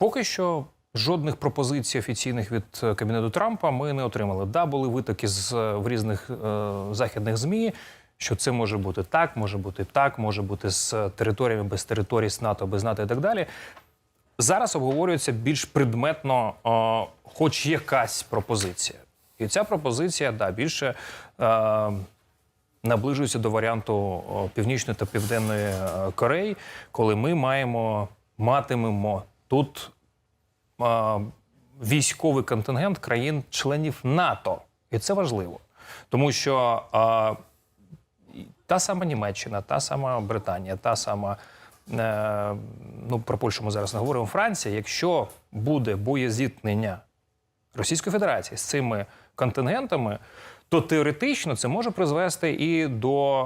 Поки що жодних пропозицій офіційних від е, кабінету Трампа ми не отримали. Да, були витоки з е, в різних е, західних змі. Що це може бути так, може бути так, може бути з територіями без територій, з НАТО, без НАТО і так далі. Зараз обговорюється більш предметно, е, хоч якась пропозиція. І ця пропозиція да, більше е, наближується до варіанту Північної та Південної е, Кореї, коли ми маємо матимемо тут е, військовий контингент країн-членів НАТО. І це важливо. Тому що е, та сама Німеччина, та сама Британія, та сама. е, Ну, про Польщу ми зараз не говоримо. Франція, якщо буде боєзіткнення Російської Федерації з цими контингентами, то теоретично це може призвести і до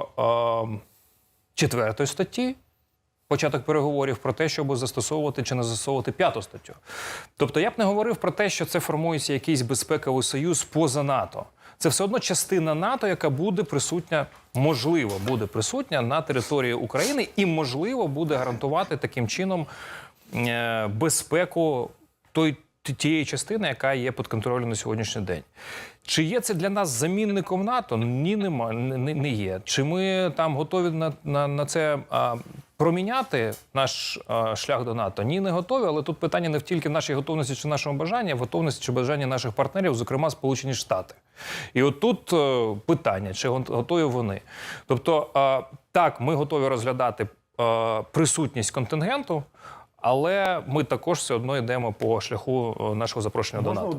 е, четвертої статті. Початок переговорів про те, щоб застосовувати чи не застосовувати п'яту статтю. Тобто я б не говорив про те, що це формується якийсь безпековий союз поза НАТО. Це все одно частина НАТО, яка буде присутня, можливо, буде присутня на території України і, можливо, буде гарантувати таким чином е, безпеку той тієї частини, яка є під контролем на сьогоднішній день. Чи є це для нас замінником НАТО? Ні, нема, не, не є. Чи ми там готові на, на, на це а, проміняти наш а, шлях до НАТО? Ні, не готові. Але тут питання не в тільки в нашій готовності чи нашому бажанні, а в готовності чи бажанні наших партнерів, зокрема Сполучені Штати. І от тут е, питання, чи готові вони. Тобто, а, так, ми готові розглядати е, присутність контингенту. Але ми також все одно йдемо по шляху е, нашого запрошення до НАТО.